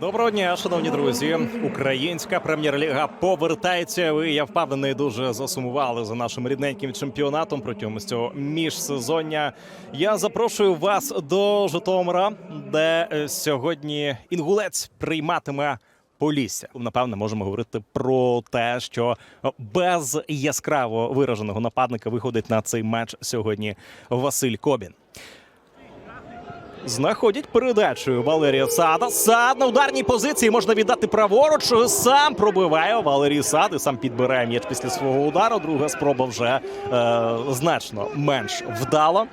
Доброго дня, шановні друзі. Українська прем'єр-ліга повертається. Ви я впевнений, дуже засумували за нашим рідненьким чемпіонатом протягом цього міжсезоння. Я запрошую вас до Житомира, де е, сьогодні інгулець прийматиме. Полісся напевне можемо говорити про те, що без яскраво вираженого нападника виходить на цей матч сьогодні Василь Кобін. Знаходять передачу Валерія Сада. Сад на ударній позиції можна віддати праворуч. Сам пробиває Валерій Сад і сам підбирає м'яч після свого удару. Друга спроба вже е, значно менш вдала.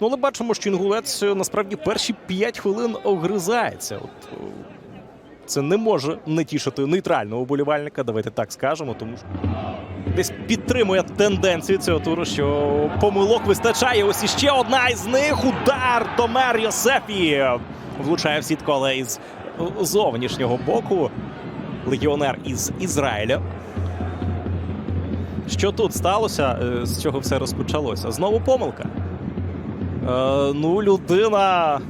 Ну, але бачимо, що інгулець е, насправді перші 5 хвилин огризається. От, е, це не може не тішити нейтрального уболівальника, давайте так скажемо, тому що десь підтримує тенденцію цього туру, що помилок вистачає. Ось іще одна із них. Удар Домер Йосефі влучає в сітку, але із зовнішнього боку. Легіонер із Ізраїля. Що тут сталося? Е, З чого все розпочалося? Знову помилка. Е, ну, людина.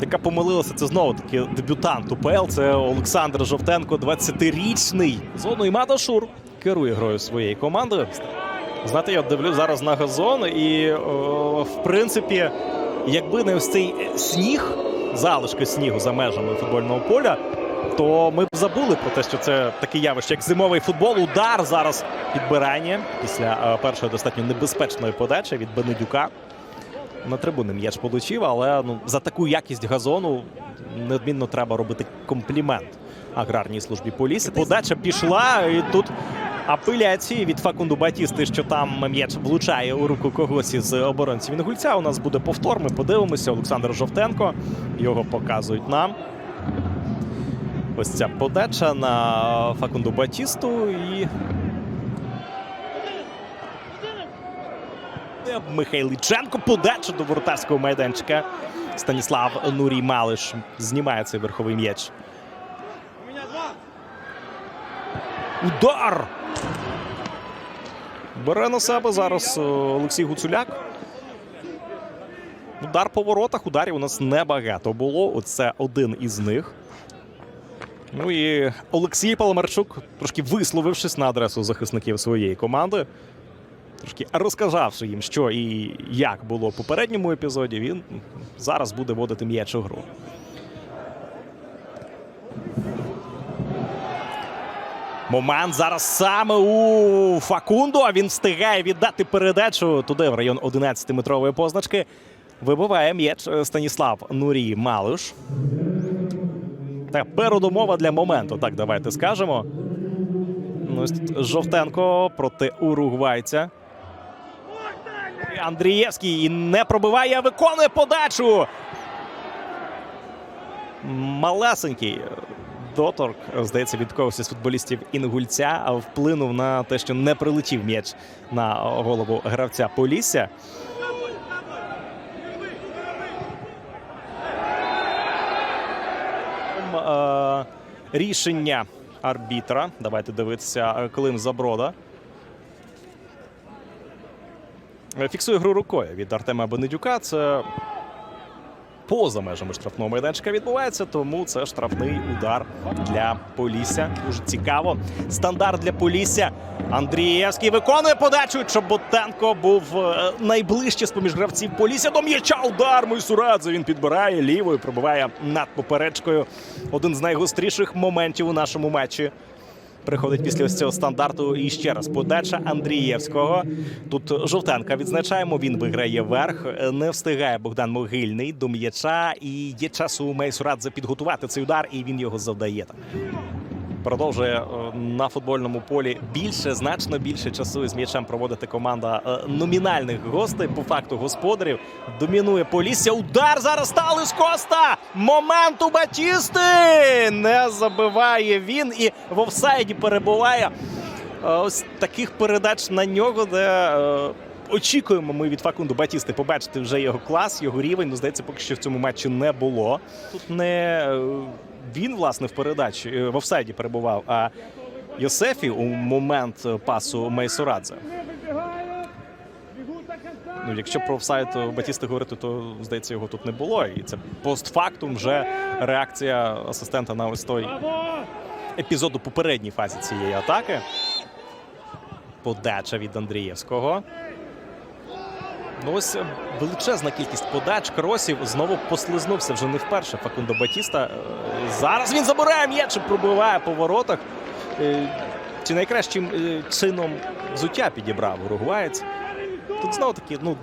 Яка помилилася, це знову таки дебютант УПЛ. Це Олександр Жовтенко, 20-річний. Зоною Мадашур керує грою своєї команди. Знаєте, я дивлюсь зараз на газон, і о, в принципі, якби не ось цей сніг, залишки снігу за межами футбольного поля, то ми б забули про те, що це таке явище, як зимовий футбол. Удар зараз підбирання після е, першої достатньо небезпечної подачі від Бенедюка. На трибуни м'яч получив, але ну, за таку якість газону неодмінно треба робити комплімент аграрній службі поліції. Подача пішла, і тут апеляції від Факунду Батісти, що там м'яч влучає у руку когось із оборонців Інгульця. У нас буде повтор. Ми подивимося. Олександр Жовтенко. Його показують нам. Ось ця подача на Факунду Батісту і Михайличенко. Подача до воротарського майданчика. Станіслав Нурій Малиш знімає цей верховий м'яч. Удар! Бере на себе зараз е, Олексій Гуцуляк. Удар по воротах. Ударів у нас небагато було. Оце один із них. Ну і Олексій Паламарчук, трошки висловившись на адресу захисників своєї команди, трошки розказавши їм, що і як було в попередньому епізоді, він зараз буде водити м'яч у гру. Момент зараз саме у Факунду. А він встигає віддати передачу туди в район 11-метрової позначки. Вибиває м'яч Станіслав Нурій Малиш. Так, передумова для моменту. Так, давайте скажемо. Ну, ось тут Жовтенко проти уругвайця. Андрієвський не пробиває, виконує подачу. Малесенький доторк, здається, від когось із футболістів Інгульця вплинув на те, що не прилетів м'яч на голову гравця Полісся. Е, Рішення арбітра. Давайте дивитися е, Клим Заброда. Е, Фіксує гру рукою від Артема Бенедюка. Це поза межами штрафного майданчика відбувається, тому це штрафний удар для Полісся. Дуже цікаво. Стандарт для Полісся. Андрієвський виконує подачу. Чоботенко був е, найближче з поміж гравців Полісся. До м'яча удар Мойсурадзе. Він підбирає лівою, пробиває над поперечкою. Один з найгостріших моментів у нашому матчі. Приходить після ось цього стандарту і ще раз подача Андрієвського. Тут Жовтенка відзначаємо. Він виграє верх. Не встигає Богдан Могильний до м'яча. І є часу у Мейсурадзе підготувати цей удар, і він його завдає. Продовжує е, на футбольному полі більше, значно більше часу із м'ячем проводити команда е, номінальних гостей. По факту господарів домінує Полісся. Удар зараз стали з Коста. Момент у Батісти не забиває він і в офсайді перебуває. Е, Ось таких передач на нього, де очікуємо ми від Факунду Батісти побачити вже його клас, його рівень. Ну, здається, поки що в цьому матчі не було. Тут не він, власне, в передачі е, в офсайді перебував, а Йосефі у момент е, пасу Мейсурадзе. Ну, якщо про офсайд Батісти говорити, то здається, його тут не було. І це постфактум вже реакція асистента на ось той епізод у попередній фазі цієї атаки. Подача від Андрієвського. Ну ось е, величезна кількість подач, кросів. Знову послизнувся вже не вперше Факундо Батіста. Е, Зараз він забирає м'яч і пробиває по воротах. Е, Чи найкращим чином взуття підібрав уругваєць. Тут знову таки, ну,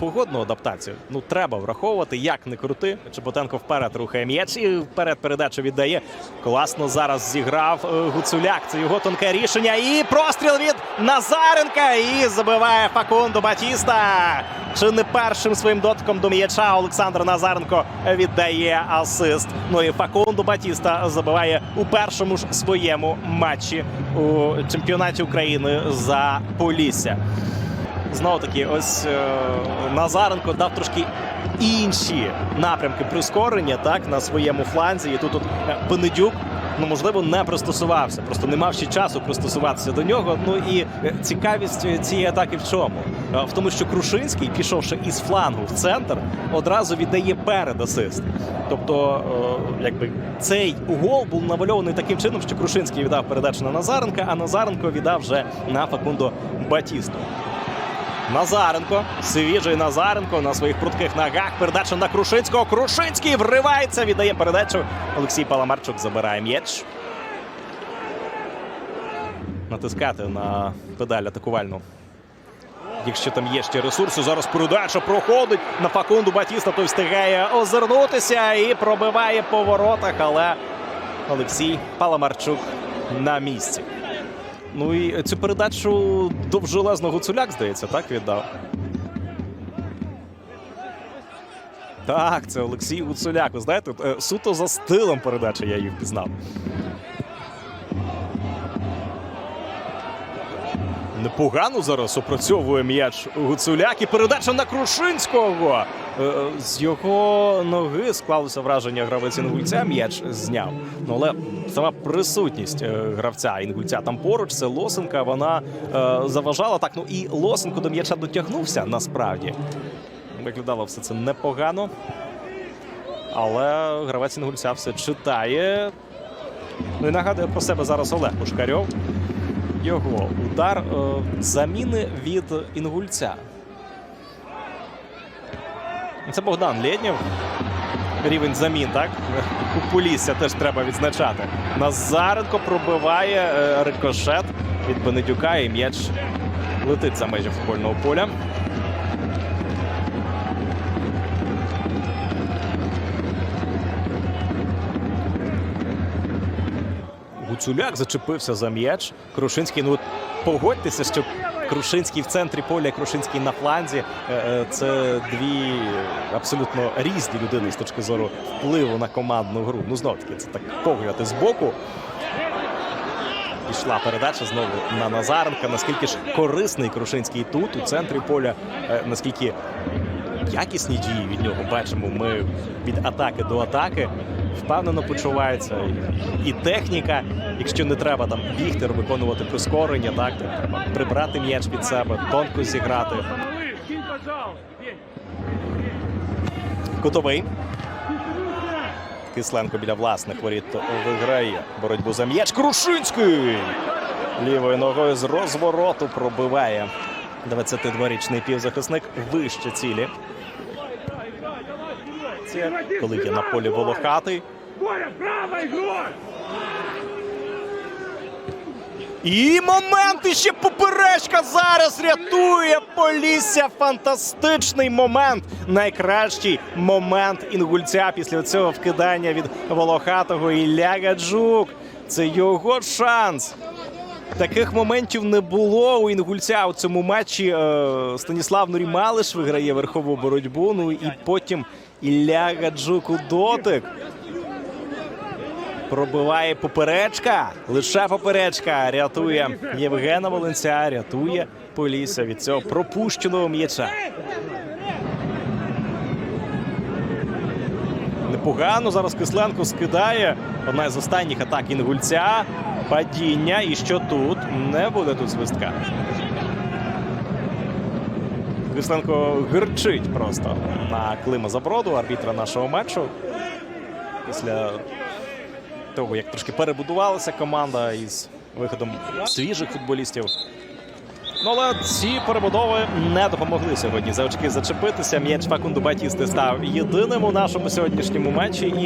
погодну адаптацію. Ну, треба враховувати, як не крути. Чеботенко вперед рухає м'яч і вперед передачу віддає. Класно зараз зіграв е, Гуцуляк. Це його тонке рішення. І простріл від Назаренка. І забиває Факундо Батіста. Чи не першим своїм дотком до м'яча Олександр Назаренко віддає асист. Ну і Факундо Батіста забиває у першому ж своєму матчі у чемпіонаті України за Полісся. Знову таки, ось е, Назаренко дав трошки інші напрямки прискорення так на своєму фланзі. І тут от Бенедюк, ну можливо, не пристосувався. Просто не мав ще часу пристосуватися до нього. Ну і е, цікавість е, цієї атаки в чому? В тому, що Крушинський, пішовши із флангу в центр, одразу віддає перед асист. Тобто, якби цей гол був намальований таким чином, що Крушинський віддав передачу на Назаренка, а Назаренко віддав вже на Факундо Батісту. Назаренко, свіжий Назаренко на своїх прутких ногах. Передача на Крушинського. Крушинський вривається, віддає передачу. Олексій Паламарчук забирає м'яч. Натискати на педаль атакувальну. Якщо там є ще ресурси, зараз передача проходить на Факунду Батіста. Той встигає озирнутися і пробиває по воротах. Але Олексій Паламарчук на місці. Ну і цю передачу довжелезно Гуцуляк, здається, так віддав. Так, це Олексій Гуцуляк. Ви знаєте, е, суто за стилем передачі я її впізнав. Непогано зараз опрацьовує м'яч Гуцуляк і передача на Крушинського. Е, е, З його ноги склалося враження гравець інгульця. М'яч зняв. Ну але сама присутність е, гравця інгульця там поруч, це Лосенка. Вона е, заважала так. Ну і Лосенко до м'яча дотягнувся насправді. Виглядало все це непогано. Але гравець інгульця все читає. Ну і нагадує про себе зараз Олег Пушкарьов. Його удар е, заміни від інгульця. Це Богдан Лєднєв. Рівень замін, так? У Полісся теж треба відзначати. Назаренко пробиває е, рикошет від Бенедюка і м'яч летить за межі футбольного поля. Гуцуляк зачепився за м'яч. Крушинський, ну погодьтеся, що Крушинський в центрі поля, Крушинський на фланзі. Е, е, Це дві абсолютно різні людини з точки зору впливу на командну гру. Ну, знов таки, це так погляд з боку. Пішла передача знову на Назаренка. Наскільки ж корисний Крушинський тут, у центрі поля, Е, наскільки якісні дії від нього бачимо. Ми від атаки до атаки впевнено почувається. І, техніка, якщо не треба там бігти, виконувати прискорення, так треба прибрати м'яч від себе, тонко зіграти. Кутовий. Кисленко біля власних воріт виграє боротьбу за м'яч. Крушинський! Лівою ногою з розвороту пробиває 22-річний півзахисник вище цілі. Це коли є на полі волохатий. І момент іще поперечка зараз рятує Полісся. Фантастичний момент. Найкращий момент інгульця після цього вкидання від Волохатого Ілля Гаджук. Це його шанс. Таких моментів не було у інгульця у цьому матчі. Е, Станіслав Нурімалиш виграє верхову боротьбу. Ну і потім Ілля Гаджук у дотик. Пробиває поперечка. Лише поперечка рятує Євгена Волинця, рятує Полісся від цього пропущеного м'яча. Непогано зараз Кисленко скидає. Одна з останніх атак інгульця. Падіння. І що тут? Не буде тут свистка. Вісленко гирчить просто на Клима Заброду, арбітра нашого матчу. Після того, як трошки перебудувалася команда із виходом свіжих футболістів. Ну, але ці перебудови не допомогли сьогодні за очки зачепитися. М'яч Факунду Батісти став єдиним у нашому сьогоднішньому матчі. І